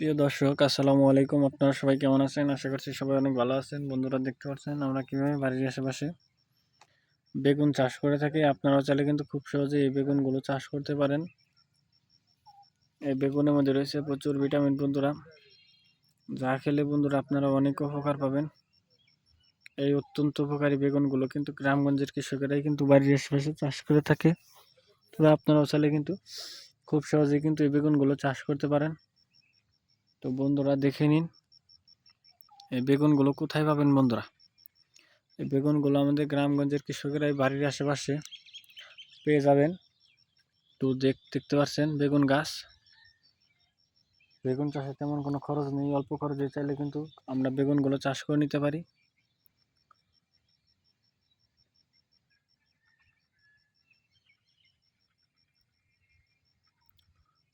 প্রিয় দর্শক, আসসালামু আলাইকুম। আপনারা সবাই কেমন আছেন? আশা করছি সবাই অনেক ভালো আছেন। বন্ধুরা দেখতে পাচ্ছেন আমরা কীভাবে বাড়ির আশেপাশে বেগুন চাষ করে থাকি। আপনারাও চাইলে কিন্তু খুব সহজে এই বেগুনগুলো চাষ করতে পারেন। এই বেগুনের মধ্যে রয়েছে প্রচুর ভিটামিন, বন্ধুরা। যা খেলে, বন্ধুরা, আপনারা অনেক উপকার পাবেন। এই অত্যন্ত উপকারী বেগুনগুলো কিন্তু গ্রামগঞ্জের কৃষকেরাই কিন্তু বাড়ির আশেপাশে চাষ করে থাকে। তবে আপনারাও চাইলে কিন্তু খুব সহজেই কিন্তু এই বেগুনগুলো চাষ করতে পারেন। তো বন্ধুরা দেখে নিন, এই বেগুনগুলো কোথায় পাবেন বন্ধুরা? এই বেগুনগুলো আমাদের গ্রামগঞ্জের কৃষকেরা এই বাড়ির আশেপাশে পেয়ে যাবেন। তো দেখ, দেখতে পাচ্ছেন বেগুন গাছ। বেগুন চাষে তেমন কোনো খরচ নেই, অল্প খরচে চাইলে কিন্তু আমরা বেগুনগুলো চাষ করে নিতে পারি।